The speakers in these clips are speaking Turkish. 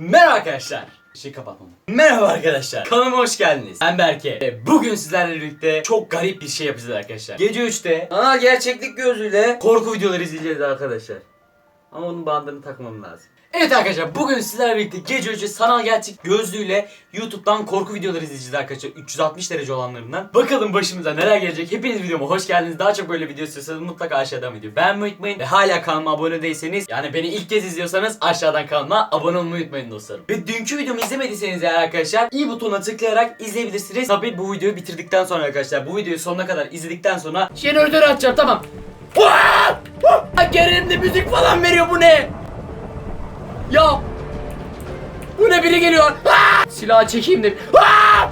Merhaba arkadaşlar. Şey kapatmam. Merhaba arkadaşlar. Kanalıma hoş geldiniz. Ben Berke. Ve bugün sizlerle birlikte çok garip bir şey yapacağız arkadaşlar. Gece 3'te ana gerçeklik gözüyle korku videoları izleyeceğiz arkadaşlar. Ama onun bandını takmam lazım. Evet arkadaşlar bugün sizlerle birlikte gece 3'te sanal gerçek gözlüğüyle YouTube'dan korku videoları izleyeceğiz arkadaşlar 360 derece olanlarından. Bakalım başımıza neler gelecek. Hepiniz videoma hoş geldiniz. Daha çok böyle video istiyorsanız mutlaka aşağıdan video beğenmeyi unutmayın. Ve hala kanalıma abone değilseniz yani beni ilk kez izliyorsanız aşağıdan kanalıma abone olmayı unutmayın dostlarım. Ve dünkü videomu izlemediyseniz eğer arkadaşlar i butonuna tıklayarak izleyebilirsiniz. Tabii bu videoyu bitirdikten sonra arkadaşlar bu videoyu sonuna kadar izledikten sonra jeneratörü açacağım tamam. Gerilimde müzik falan veriyor bu ne? Ya bu ne biri geliyor. Aa! Silahı çekeyim de. Aa!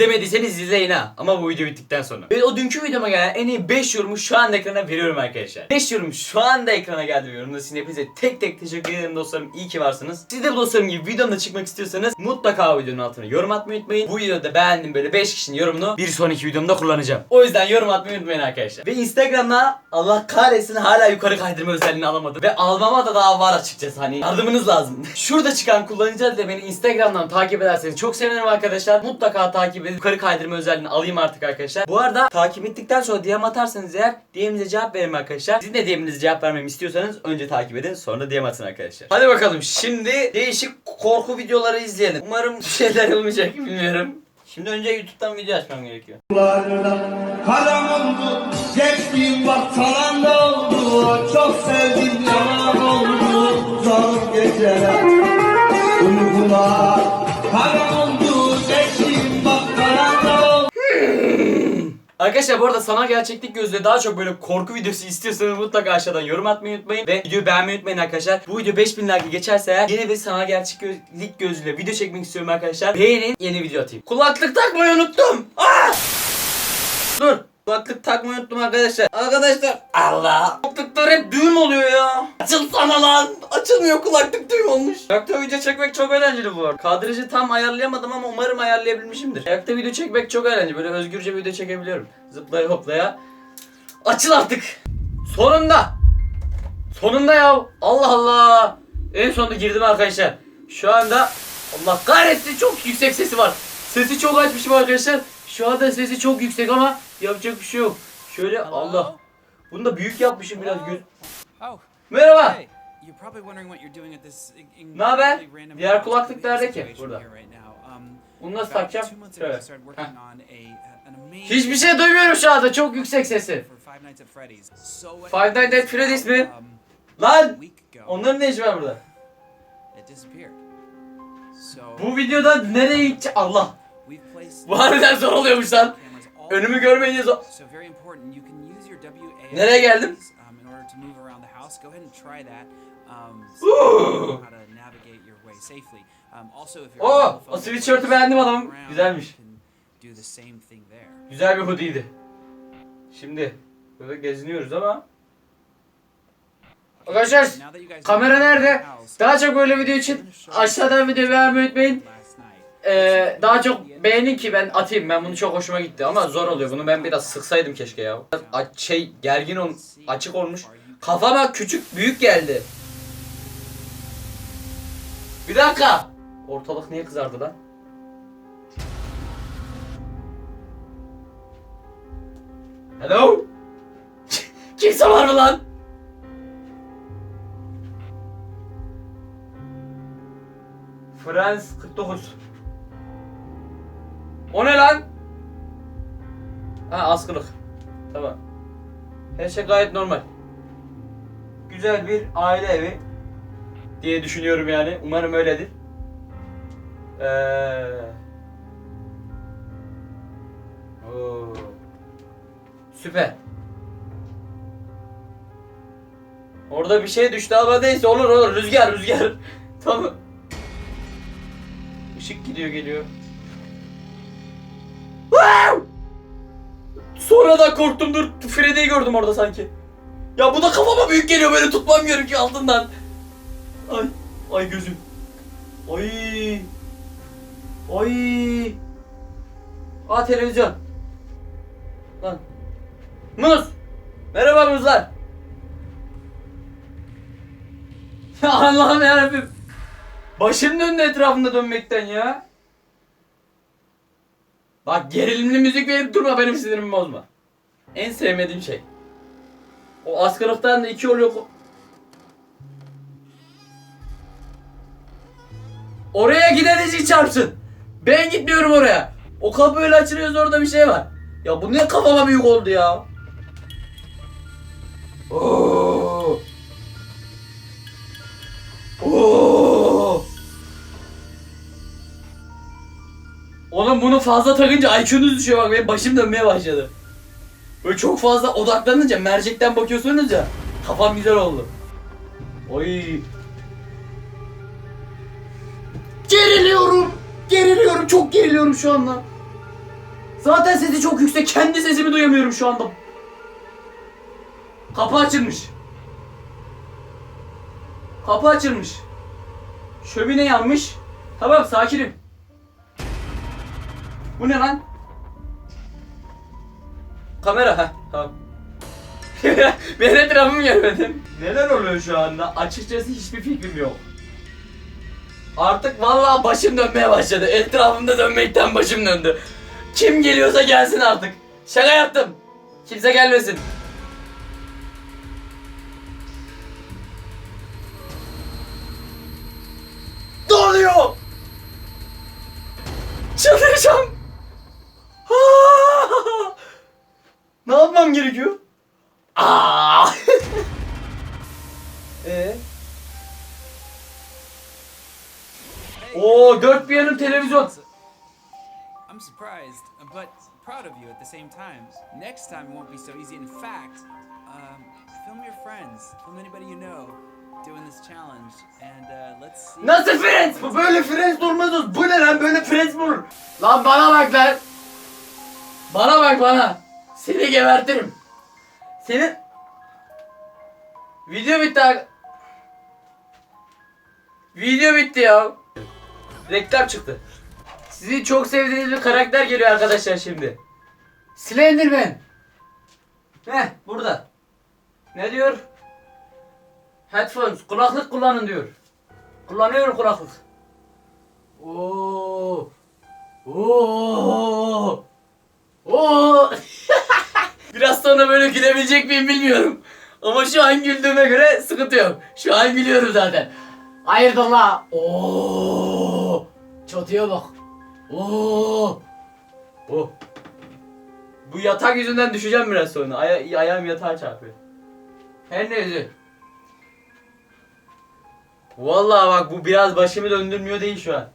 İzlemediyseniz izleyin ha. Ama bu video bittikten sonra. Ve o dünkü videoma gelen en iyi 5 yorumu şu anda ekrana veriyorum arkadaşlar. 5 yorum şu anda ekrana geldi yorumda. Sizin hepinize tek tek teşekkür ederim dostlarım. İyi ki varsınız. Siz de bu dostlarım gibi videomda çıkmak istiyorsanız mutlaka videonun altına yorum atmayı unutmayın. Bu videoda beğendim böyle 5 kişinin yorumunu bir sonraki videomda kullanacağım. O yüzden yorum atmayı unutmayın arkadaşlar. Ve Instagram'da Allah kahretsin hala yukarı kaydırma özelliğini alamadım. Ve almama da daha var açıkçası hani yardımınız lazım. Şurada çıkan kullanıcı adıyla beni Instagram'dan takip ederseniz çok sevinirim arkadaşlar. Mutlaka takip edin. Yukarı kaydırma özelliğini alayım artık arkadaşlar. Bu arada takip ettikten sonra DM atarsanız eğer DM'inize cevap veririm arkadaşlar. Sizin de DM'inize cevap vermemi istiyorsanız önce takip edin sonra DM atın arkadaşlar. Hadi bakalım şimdi değişik korku videoları izleyelim. Umarım bir şeyler olmayacak bilmiyorum. Şimdi önce YouTube'dan video açmam gerekiyor. Kalem oldu, geçtiğim bak falan da oldu Çok sevdim yalan oldu, zor geceler Uykular Arkadaşlar bu arada sanal gerçeklik gözüyle daha çok böyle korku videosu istiyorsanız mutlaka aşağıdan yorum atmayı unutmayın. Ve videoyu beğenmeyi unutmayın arkadaşlar. Bu video 5000 like geçerse eğer yeni bir sanal gerçeklik gözüyle video çekmek istiyorum arkadaşlar. Beğenin yeni video atayım. Kulaklık takmayı unuttum. Aa! Dur. Kulaklık takmayı unuttum arkadaşlar. Arkadaşlar Allah. Kulaklıklar hep düğüm oluyor ya. Açılsana lan. Açılmıyor kulaklık düğüm olmuş. Ayakta video çekmek çok eğlenceli bu arada. Kadrajı tam ayarlayamadım ama umarım ayarlayabilmişimdir. Ayakta video çekmek çok eğlenceli. Böyle özgürce video çekebiliyorum. Zıplaya hoplaya. Açıl artık. Sonunda. Sonunda ya. Allah Allah. En sonunda girdim arkadaşlar. Şu anda Allah kahretsin çok yüksek sesi var. Sesi çok açmışım arkadaşlar. Şu anda sesi çok yüksek ama yapacak bir şey yok. Şöyle Allah. Bunu da büyük yapmışım biraz göz. Oh, Merhaba. hey. Ne haber? Diğer kulaklık nerede ki? Burada. Um, Bunu nasıl takacağım? Şöyle. Hiçbir şey duymuyorum şu anda. Çok yüksek sesi. Five Nights at Freddy's. Mi? um, Lan! Onların ne işi var burada? Bu videoda nereye gidecek? Allah. Bu harbiden zor oluyormuş lan. Önümü over. görmeyince zor. So very important. You can use your WASD Nereye geldim? um, in order to move around the house. Go ahead and try that. Um, so Ooh. you know how to navigate your way safely. Um, also, if you're Oh, o sweatshirt'ü beğendim around, Güzelmiş. you can Do the same thing there. Güzel bir hoodie'ydi. Şimdi böyle geziniyoruz ama Arkadaşlar kamera nerede? Daha çok böyle video için aşağıdan video beğenmeyi unutmayın. Ee, daha çok beğenin ki ben atayım. Ben bunu çok hoşuma gitti ama zor oluyor. Bunu ben biraz sıksaydım keşke ya. A- şey gergin ol açık olmuş. Kafama küçük büyük geldi. Bir dakika. Ortalık niye kızardı lan? Hello? Kimse var mı lan? Frans 49. O ne lan? Ha askılık. Tamam. Her şey gayet normal. Güzel bir aile evi diye düşünüyorum yani. Umarım öyledir. Ee... Oo. Süper. Orada bir şey düştü ama neyse olur olur rüzgar rüzgar. tamam. Işık gidiyor geliyor. Sonradan korktum dur. Freddy'yi gördüm orada sanki. Ya bu da kafama büyük geliyor böyle tutmam gerekiyor altından. Ay. Ay gözüm. Ay. Ay. Aa televizyon. Lan. Muz. Merhaba muzlar. Allah'ım yarabbim. Başım döndü etrafında dönmekten ya. Bak gerilimli müzik verip durma benim sinirimi bozma. En sevmediğim şey. O askılıktan da iki oluyor. Oraya giden için çarpsın. Ben gitmiyorum oraya. O kapı öyle açılıyorsa orada bir şey var. Ya bu ne kafama büyük oldu ya. Oo. Bunu fazla takınca IQ'nuz düşüyor bak benim başım dönmeye başladı. Böyle çok fazla odaklanınca mercekten bakıyorsunuz ya kafam güzel oldu. Oy. Geriliyorum. Geriliyorum. Çok geriliyorum şu anda. Zaten sesi çok yüksek. Kendi sesimi duyamıyorum şu anda. Kapı açılmış. Kapı açılmış. Şömine yanmış. Tamam sakinim. Bu ne lan? Kamera ha tamam. ben etrafımı görmedim. Neler oluyor şu anda? Açıkçası hiçbir fikrim yok. Artık vallahi başım dönmeye başladı. Etrafımda dönmekten başım döndü. Kim geliyorsa gelsin artık. Şaka yaptım. Kimse gelmesin. Ne oluyor? Çıldıracağım. Same time. Next time it won't be so easy. In fact, um, film your friends, film anybody you know doing this challenge, and uh, let's see. Nasıl Friends? Bu böyle Friends durmaz. Bu ne lan böyle Friends mi? Lan bana bak lan. Bana bak bana. Seni gebertirim. Senin... Video bitti. Video bitti ya. Reklam çıktı. Sizi çok sevdiğiniz bir karakter geliyor arkadaşlar şimdi. Slenderman. Heh burada. Ne diyor? Headphones, kulaklık kullanın diyor. Kullanıyorum kulaklık. Oo. Oo. Oo. Biraz sonra böyle gülebilecek miyim bilmiyorum. Ama şu an güldüğüme göre sıkıntı yok. Şu an gülüyorum zaten. Hayırdır la? Oo. Çatıya bak. Oo. Oh. Bu yatak yüzünden düşeceğim biraz sonra. Aya ayağım yatağa çarpıyor. Her neyse. Vallahi bak bu biraz başımı döndürmüyor değil şu an.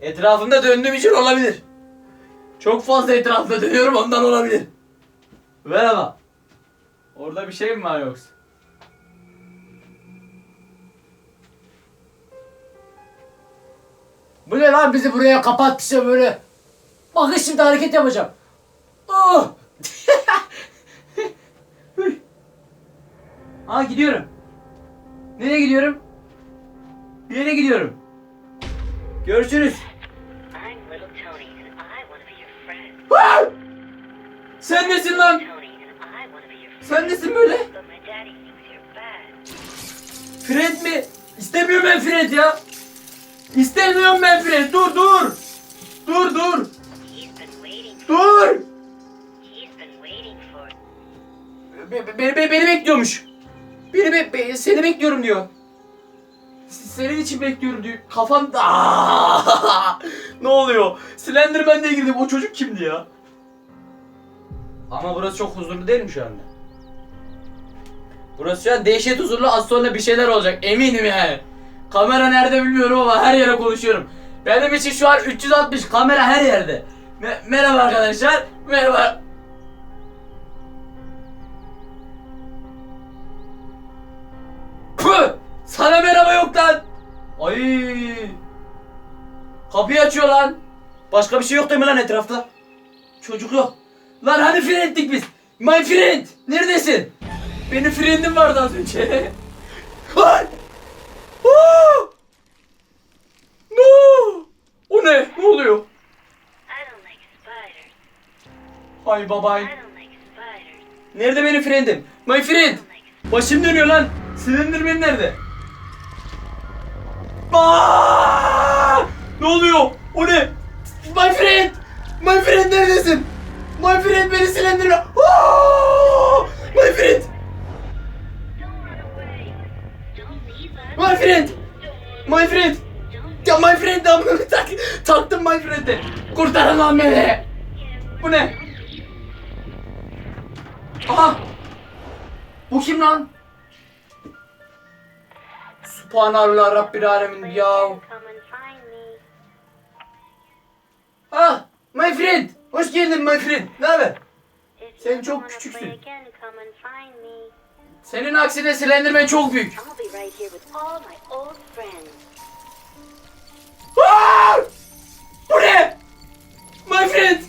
Etrafımda döndüğüm için olabilir. Çok fazla etrafında dönüyorum ondan olabilir. Merhaba. Orada bir şey mi var yoksa? Bu ne lan bizi buraya kapatmışlar böyle. Bakın şimdi hareket yapacağım. Oh! Aa gidiyorum. Nereye gidiyorum? Bir yere gidiyorum. Görüşürüz. Sen nesin lan? Sen nesin böyle? Fred mi? İstemiyorum ben Fred ya. İstemiyorum ben Fred. Dur dur. Dur dur. Dur. Be- be- Beni, be- beni bekliyormuş. Beni be- be- seni bekliyorum diyor. Senin için bekliyorum diyor. Kafam Aa! Ne oluyor? Slenderman diye girdim. O çocuk kimdi ya? Ama burası çok huzurlu değil mi şu anda? Burası şu an dehşet huzurlu. Az sonra bir şeyler olacak. Eminim yani. Kamera nerede bilmiyorum ama her yere konuşuyorum. Benim için şu an 360 kamera her yerde. Me- merhaba arkadaşlar. Merhaba. Sana merhaba yok lan. Ay. Kapıyı açıyor lan. Başka bir şey yok değil mi lan etrafta? Çocuk yok. Lan hani friend'tik biz? My friend. Neredesin? Benim friend'im vardı az önce. Lan! Aa! No! O ne? Ne oluyor? Hay babay. Nerede benim friend'im? My friend. Başım dönüyor lan. Slenderman nerede? Aa! Ne oluyor? O ne? My friend! My friend neredesin? My friend beni silendirme. Aa! My friend! My friend! My friend! Ya my friend amına tak taktım my friend'i. Kurtarın lan beni. Bu ne? Aha! Bu kim lan? Subhanallah Rabbil Alemin ya. Ah! My friend! Hoş geldin my friend. Ne haber? Sen çok küçüksün. Senin aksine Slenderman çok büyük. Aa! Bu ne? My friend!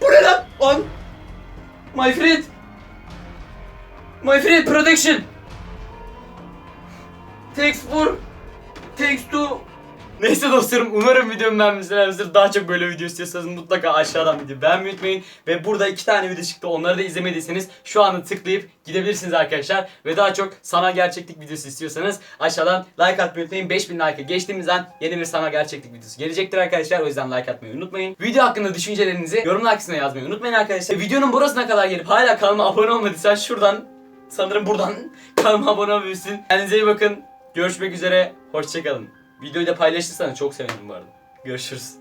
Bu ne lan? Lan! My friend! My friend protection! Thanks for... Thanks to... Neyse dostlarım umarım videomu beğenmişsinizdir. Daha çok böyle video istiyorsanız mutlaka aşağıdan video beğenmeyi unutmayın. Ve burada iki tane video çıktı. Onları da izlemediyseniz şu anda tıklayıp gidebilirsiniz arkadaşlar. Ve daha çok sanal gerçeklik videosu istiyorsanız aşağıdan like atmayı unutmayın. 5000 like'ı geçtiğimiz an yeni bir sanal gerçeklik videosu gelecektir arkadaşlar. O yüzden like atmayı unutmayın. Video hakkında düşüncelerinizi yorumlar kısmına yazmayı unutmayın arkadaşlar. Videonun burasına kadar gelip hala kanalıma abone olmadıysan şuradan sanırım buradan kanalıma abone olabilirsin. Kendinize iyi bakın. Görüşmek üzere. Hoşçakalın. Videoyu da paylaşırsanız çok sevinirim bu arada. Görüşürüz.